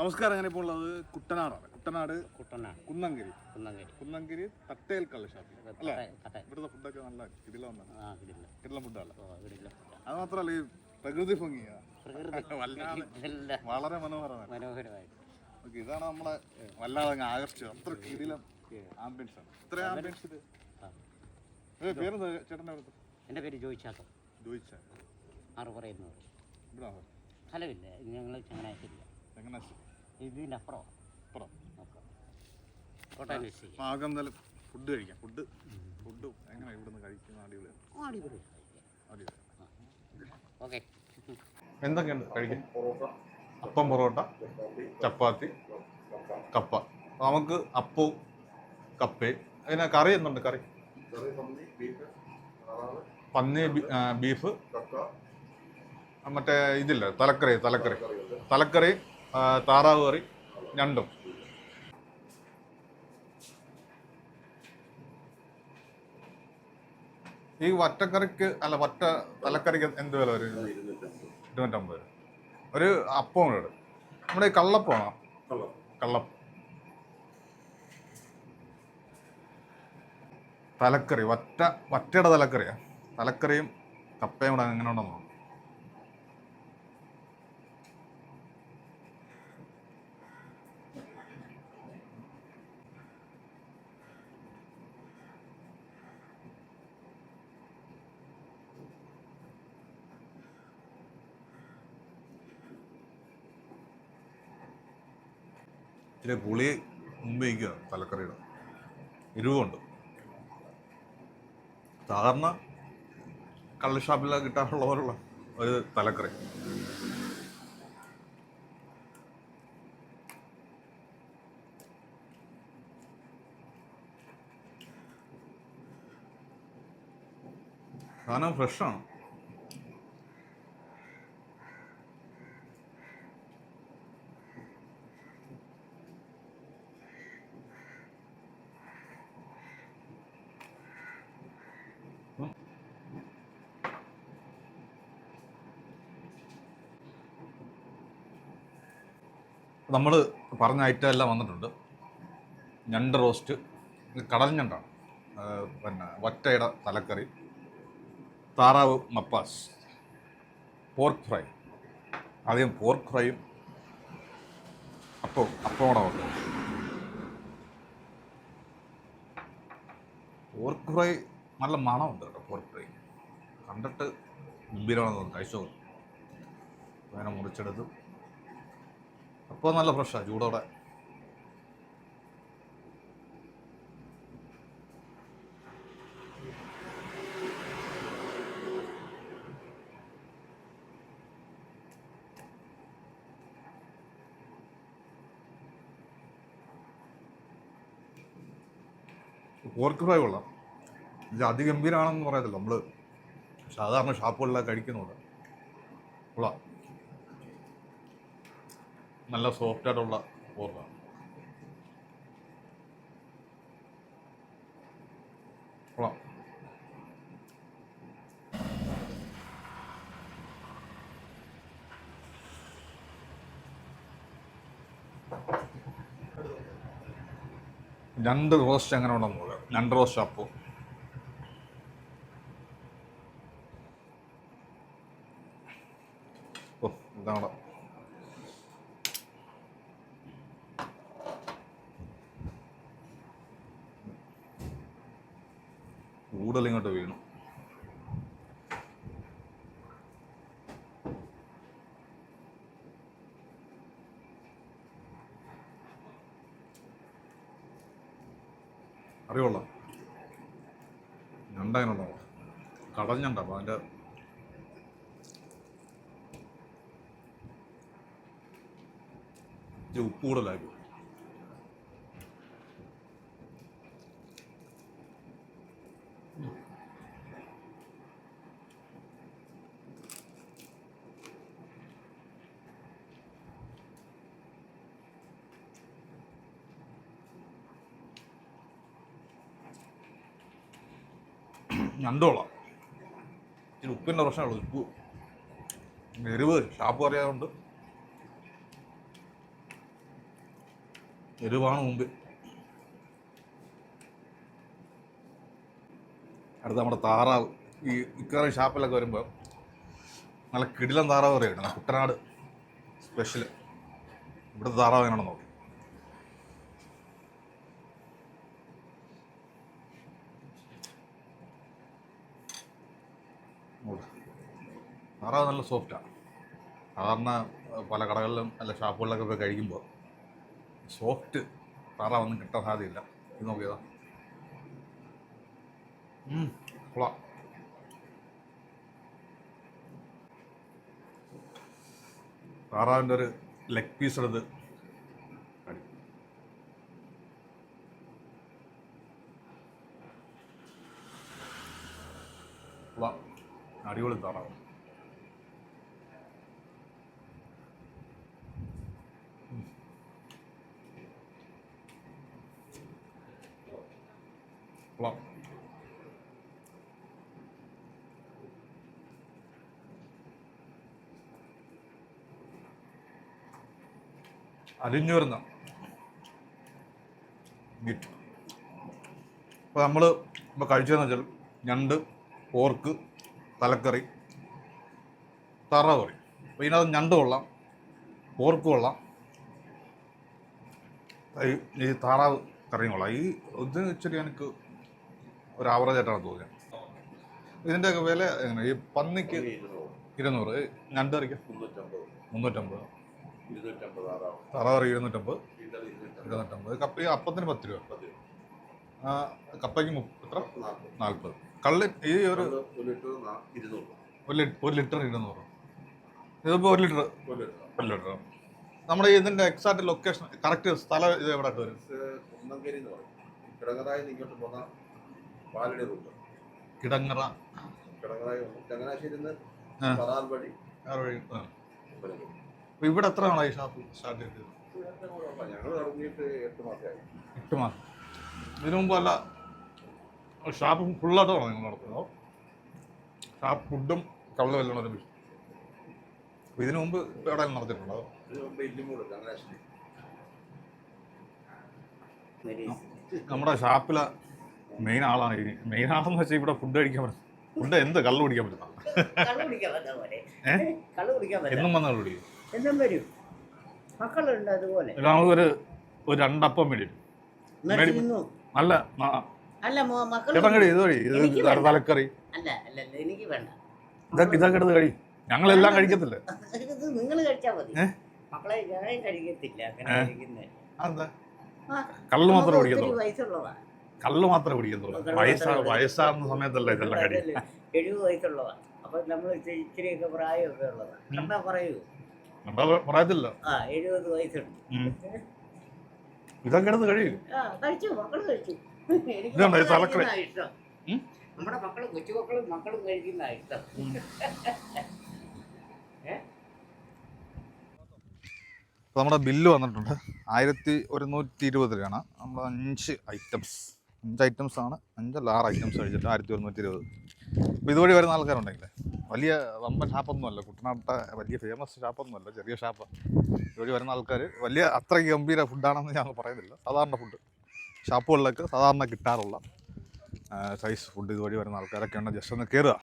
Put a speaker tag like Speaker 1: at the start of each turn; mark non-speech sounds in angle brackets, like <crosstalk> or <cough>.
Speaker 1: നമസ്കാരം അങ്ങനെ ഇപ്പോൾ ഉള്ളത് കുട്ടനാടാണ്. കുട്ടനാട്
Speaker 2: കുട്ടനാട്.
Speaker 1: കുന്നങ്കരി
Speaker 2: കുന്നങ്കരി
Speaker 1: കുന്നങ്കരി തട്ടേൽ കള്ള് ഷാപ്പിൽ അല്ലേ? ഇവിടുത്തെ ഫുഡൊക്കെ നല്ല ഇതില ഒന്നാണ്.
Speaker 2: ആ ഇതില്ല
Speaker 1: കിടല ഫുഡാണ് അത് മാത്രമല്ല ഈ പ്രകൃതി ഭംഗിയാ. <laughs> വളരെ മനോഹരമാണ്.
Speaker 2: മനോഹരമായിട്ട്.
Speaker 1: ഓക്കെ ഇതാണ് നമ്മളെ വല്ലാതെ അങ്ങ് ആകർഷിച്ചത്. അത്ര കിടിലം ആംബിയൻസ് ആണ്. ഇത്ര ആംബിയൻസ് ഇത്? പേരെന്താ? ചേട്ടന്റെ അടുത്ത്
Speaker 2: എന്റെ പേര് ജോയിച്ചാട്ടോ.
Speaker 1: ജോയിച്ച.
Speaker 2: ആറ്
Speaker 1: ഇവിടെ ഫലമില്ല
Speaker 2: സ്ഥലമില്ല. ഞങ്ങൾ ചങ്ങനാശ്ശേരി
Speaker 1: ചങ്ങനാശ്ശേരി.
Speaker 2: ഇതിന്റെ അപ്പുറം. കോട്ടയം ഡിസ്ട്രിക്ട്
Speaker 1: ആകെ എന്തായാലും ഫുഡ് കഴിക്കാം. ഫുഡ് ഫുഡ് എങ്ങനെ ഇവിടുന്ന് കഴിക്കുന്ന അടിപൊളിയാണ്
Speaker 2: അടിപൊളി.
Speaker 1: അടിപൊളി.
Speaker 2: ഓക്കെ.
Speaker 1: എന്തൊക്കെയുണ്ട് കഴിക്കാൻ? അപ്പം പൊറോട്ട ചപ്പാത്തി കപ്പ. നമുക്ക് അപ്പവും കപ്പയും അതിനാ കറി എന്തുണ്ട് കറി? പന്നി ബീഫ്. മറ്റേ ഇതില്ല തലക്കറി തലക്കറി. തലക്കറി താറാവ് കറി രണ്ടും. ഈ വറ്റക്കറിക്ക് അല്ല വറ്റ തലക്കറിക്ക് എന്ത് വില വരും? ഇരുന്നൂറ്റമ്പത് രൂപ. ഒരു അപ്പം കൂടെ. നമ്മുടെ ഈ കള്ളപ്പമാണോ? കള്ളപ്പം. തലക്കറി വറ്റ വറ്റയുടെ തലക്കറിയാ. തലക്കറിയും കപ്പയും കൂടെ എങ്ങനെ ഉണ്ടെന്ന് ഇച്ചിരി പുളി മുമ്പ് വയ്ക്കുക തലക്കറിയുടെ. എരിവുണ്ട്. സാധാരണ കള്ള് ഷാപ്പിൽ കിട്ടാറുള്ള പോലുള്ള ഒരു തലക്കറി. സാധനം ഫ്രഷാണ്. നമ്മൾ പറഞ്ഞ ഐറ്റം എല്ലാം വന്നിട്ടുണ്ട്. ഞണ്ട് റോസ്റ്റ് കടൽ ഞണ്ടാണ്. പിന്നെ വറ്റയുടെ തലക്കറി. താറാവ് മപ്പാസ്. പോർക്ക് ഫ്രൈ ആദ്യം പോർക്ക് ഫ്രൈയും അപ്പം കൂടെ ഉണ്ട് പോർക്ക് ഫ്രൈ നല്ല മണമുണ്ട് കേട്ടോ പോർക്ക് ഫ്രൈ കണ്ടിട്ട് ഗംഭീരമാണെന്ന് തോന്നുന്നു. കഴിച്ചോ അങ്ങനെ മുറിച്ചെടുത്ത്. അപ്പോൾ നല്ല ഫ്രഷാണ് ചൂടോടെ. പോർക്ക് ഫ്രൈ കൊള്ളാം. ഇത് അതിഗംഭീരമാണെന്ന് പറയത്തില്ല നമ്മൾ സാധാരണ ഷാപ്പുകളിലൊക്കെ കഴിക്കുന്നുണ്ട്. കൊള്ളാം. നല്ല സോഫ്റ്റ് ആയിട്ടുള്ള ഓർഡറാണ് രണ്ട് റോസ്റ്റ് എങ്ങനെ ഉണ്ടെന്ന് പറയാം രണ്ട് റോസ്റ്റ് അപ്പോൾ ഓ ഇതാണ്. കൂടുതൽ ഇങ്ങോട്ട് വീണു അറിയുള്ള ഞണ്ടതിനുണ്ടോ കടഞ്ഞണ്ട അപ്പോൾ അതിന്റെ ഇച്ചിരി ഉപ്പ് കൂടുതലായി പോയി. ഞണ്ടോളാം. ഇച്ചിരി ഉപ്പിന്റെ പ്രശ്നമുള്ളൂ ഉപ്പ്. എരിവ് ഷാപ്പ് അറിയാതുകൊണ്ട് എരിവാണ് മുമ്പ്. അടുത്ത നമ്മുടെ താറാവ്. ഈ മിക്കവാറും ഷാപ്പിലൊക്കെ വരുമ്പോൾ നല്ല കിടിലം താറാവ് പറയുന്നുണ്ട് കുട്ടനാട് സ്പെഷ്യൽ ഇവിടുത്തെ താറാവ് എങ്ങനെയാണെന്ന് നോക്ക്. താറാവ് നല്ല സോഫ്റ്റാണ് സാധാരണ പല കടകളിലും അല്ല ഷാപ്പുകളിലൊക്കെ പോയി കഴിക്കുമ്പോൾ സോഫ്റ്റ് താറാവൊന്നും കിട്ടാൻ സാധ്യതയില്ല. ഇത് നോക്കിയതാ കൊള്ളാം. താറാവിന്റെ ഒരു ലെഗ് പീസ് എടുത്ത് അടിപൊളി താറാവ് കൊള്ളാം അലിഞ്ഞു വരുന്ന മീറ്റ് അപ്പോൾ നമ്മൾ ഇപ്പോൾ കഴിച്ചതെന്ന് വെച്ചാൽ ഞണ്ട് പോർക്ക് തലക്കറി താറാവ് കറി അപ്പോൾ ഇതിനകത്ത് ഞണ്ട് കൊള്ളാം പോർക്ക് കൊള്ളാം. ഈ താറാവ് കറിയും കൊള്ളാം. ഈ ഇത് ഇച്ചിരി എനിക്ക് ഒരു ആവറേജ് ആയിട്ടാണ് തോന്നിയത്. ഇതിന്റെയൊക്കെ വില എങ്ങനെ? ഈ പന്നിക്ക് ഇരുന്നൂറ്. ഞണ്ട് കറിക്ക്
Speaker 3: മുന്നൂറ്റമ്പത്.
Speaker 1: താറാവ് ഇരുന്നൂറ്റമ്പത്.
Speaker 3: ഇരുന്നൂറ്റമ്പത്.
Speaker 1: കപ്പ അപ്പത്തിന് പത്ത് രൂപ. കപ്പയ്ക്ക് എത്ര?
Speaker 3: നാൽപ്പത്.
Speaker 1: കള്ളി ഈ ഒരു
Speaker 3: ഒരു ലിറ്റർ ഇരുന്നൂറ്.
Speaker 1: ഇതിപ്പോൾ ഒരു ലിറ്റർ
Speaker 3: ഒരു ലിറ്റർ
Speaker 1: നമ്മുടെ ഇതിന്റെ എക്സാക്ട് ലൊക്കേഷൻ കറക്റ്റ് സ്ഥലം ഇത് എവിടെ വരും?
Speaker 3: കുന്നങ്കരി എന്ന് പറയും. കിടങ്ങറായി ഇങ്ങോട്ട് പോന്ന പാലടി റൂട്ട്.
Speaker 1: കിടങ്ങറ.
Speaker 3: കിടങ്ങറായി ചങ്ങനാശ്ശേരി നിന്ന് വഴി
Speaker 1: വഴി. അപ്പോൾ ഇവിടെ എത്ര നാളായി ഷാപ്പ് സ്റ്റാർട്ട് ചെയ്തത്.
Speaker 3: ഞങ്ങൾ തുടങ്ങിയിട്ട് എട്ട് മാസമായി
Speaker 1: എട്ട് മാസം. ഇതിനു മുമ്പ് അല്ല ഷാപ്പ് ഫുള്ളായിട്ടാണോ നിങ്ങൾ നടത്തുന്നത് ഷാപ്പ് ഫുഡും കള്ളു എല്ലാം ഒരുമിച്ച്. അപ്പോൾ ഇതിനു മുമ്പ് എവിടെ നടത്തിയിട്ടുണ്ടോ? നമ്മുടെ ഷാപ്പിലെ മെയിൻ ആളാണ് ഇനി. മെയിൻ ആളെന്ന് വെച്ചാൽ ഇവിടെ ഫുഡ് കഴിക്കാൻ പറ്റും. ഫുഡ് എന്ത്? കള്ളു കുടിക്കാൻ പറ്റുന്ന? എന്നും വന്ന കള്ളു കുടിക്കും.
Speaker 2: എന്നും വരും. മക്കളുണ്ട് അതുപോലെ.
Speaker 1: ഒരു ഒരു രണ്ടപ്പം മേടിക്കും നല്ല
Speaker 2: അല്ല
Speaker 1: മക്കൾ ഇത് തലക്കറി.
Speaker 2: അല്ല അല്ല അല്ല, എനിക്ക് വേണ്ട.
Speaker 1: ഇതൊക്കെ ഇതൊക്കെ എടുത്ത് കഴി. ഞങ്ങളെല്ലാം കഴിക്കത്തില്ലേ?
Speaker 2: ഇത് നിങ്ങൾ കഴിച്ചാൽ മതി? മക്കളെ ഞാൻ കഴിക്കത്തില്ല അങ്ങനെ
Speaker 1: കള്ള്
Speaker 2: മാത്രം
Speaker 1: കുടിക്കത്തുള്ളൂ.
Speaker 2: വയസ്സുള്ളതാ.
Speaker 1: കള്ള് മാത്രമേ കുടിക്കത്തുള്ളൂ. വയസ്സാ വയസ്സാകുന്ന സമയത്തല്ല ഇതെല്ലാം കഴി.
Speaker 2: അതല്ലേ, എഴുപത് വയസ്സുള്ളതാ. അപ്പൊ നമ്മൾ ഇച്ചിരി- ഇച്ചിരിയൊക്കെ പ്രായമൊക്കെ ഉള്ളതാ. കണ്ടാ പറയൂ. ആ എഴുപത് വയസ്സുണ്ട്.
Speaker 1: ഉം. ഇതൊക്കെ എടുത്ത് കഴിയും
Speaker 2: ആ കഴിച്ചു മക്കൾ കഴിച്ചു. എനിക്ക്
Speaker 1: ഇതുണ്ടോ, ഈ
Speaker 2: മക്കൾ
Speaker 1: തലക്കറി?
Speaker 2: കഴിക്കുന്നതാ ഇഷ്ടം.
Speaker 1: ഉം?
Speaker 2: നമ്മുടെ മക്കൾ കൊച്ചുമക്കളും മക്കളും കഴിക്കുന്ന ഇഷ്ടം.
Speaker 1: അപ്പോൾ നമ്മുടെ ബില്ല് വന്നിട്ടുണ്ട്. ആയിരത്തി ഒരുന്നൂറ്റി ഇരുപത് രൂപയാണ് നമ്മൾ അഞ്ച് ഐറ്റംസ് അഞ്ച് ഐറ്റംസ് ആണ്. അഞ്ചല്ല ആറ് ഐറ്റംസ് കഴിച്ചിട്ട് ആയിരത്തി ഒരുന്നൂറ്റി ഇരുപത്. അപ്പോൾ ഇതുവഴി വരുന്ന ആൾക്കാരുണ്ടെങ്കിലേ? വലിയ വമ്പൻ ഷാപ്പൊന്നുമല്ല കുട്ടനാട്ട വലിയ ഫേമസ് ഷാപ്പൊന്നുമല്ല ചെറിയ ഷാപ്പാണ് ജോലി വരുന്ന ആൾക്കാർ വലിയ അത്ര ഗംഭീര ഫുഡാണെന്ന് ഞാൻ പറയുന്നില്ല. സാധാരണ ഫുഡ്. ഷാപ്പുകളിലൊക്കെ സാധാരണ കിട്ടാറുള്ള സൈസ് ഫുഡ് ഇതുവഴി വരുന്ന ആൾക്കാരൊക്കെ ജസ്റ്റ് ഒന്ന് കയറുക